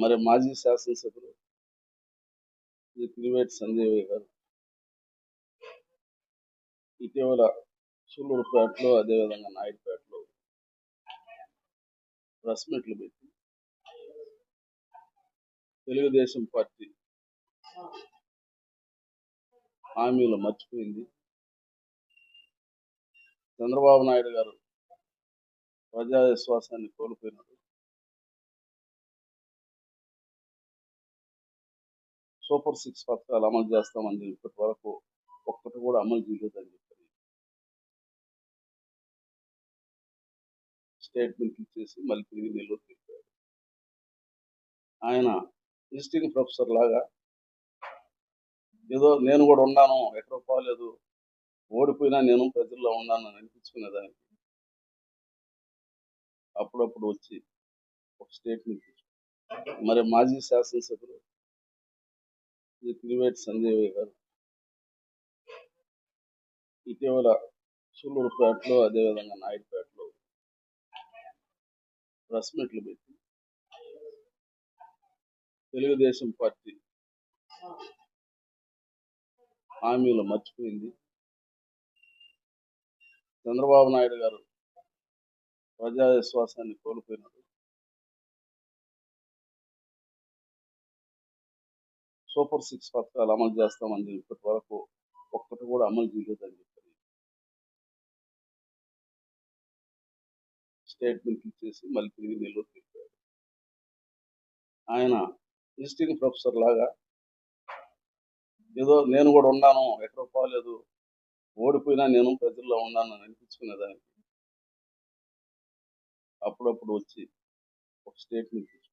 మరి మాజీ శాసనసభ్యులు శ్రీ సంజయ్ గారు. ఇటీవల సూళ్ళూరుపేటలో అదేవిధంగా నాయుడుపేటలో ప్రెస్ మీట్లు పెట్టి తెలుగుదేశం పార్టీ హామీలు మర్చిపోయింది. చంద్రబాబు నాయుడు గారు ప్రజా విశ్వాసాన్ని కోల్పోయినాడు సూపర్ సిక్స్ పథకాలు అమలు చేస్తామని చెప్పి ఇప్పటి వరకు ఒక్కటి కూడా అమలు చేయలేదని చెప్పి స్టేట్మెంట్ ఇచ్చేసి మళ్ళీ తిరిగి నెల్లూరు వెళ్ళిపోయారు ఆయన విజిటింగ్ ప్రొఫెసర్ లాగా ఏదో నేను కూడా ఉన్నాను ఎక్కడ పోలేదు ఓడిపోయినా నేను ప్రజల్లో ఉన్నాను అని అనిపించుకునేదానికి అప్పుడప్పుడు వచ్చి ఒక స్టేట్మెంట్ మరి మాజీ శాసనసభ్యులు శ్రీ సంజయ్ గారు. ఇటీవల సూళ్ళూరుపేటలో అదేవిధంగా నాయుడుపేటలో ప్రెస్ మీట్లు పెట్టి తెలుగుదేశం పార్టీ హామీలు మర్చిపోయింది. చంద్రబాబు నాయుడు గారు ప్రజా విశ్వాసాన్ని కోల్పోయినాడు సూపర్ సిక్స్ పథకాలు అమలు చేస్తామని చెప్పి ఇప్పటి వరకు ఒక్కటి కూడా అమలు చేయలేదని చెప్పి స్టేట్మెంట్ ఇచ్చేసి మళ్ళీ తిరిగి నెల్లూరు వెళ్ళిపోయారు ఆయన విజిటింగ్ ప్రొఫెసర్ లాగా ఏదో నేను కూడా ఉన్నాను ఎక్కడ పోలేదు ఓడిపోయినా నేను ప్రజల్లో ఉన్నాను అని అనిపించుకునేదానికి అప్పుడప్పుడు వచ్చి ఒక స్టేట్మెంట్ ఇచ్చారు.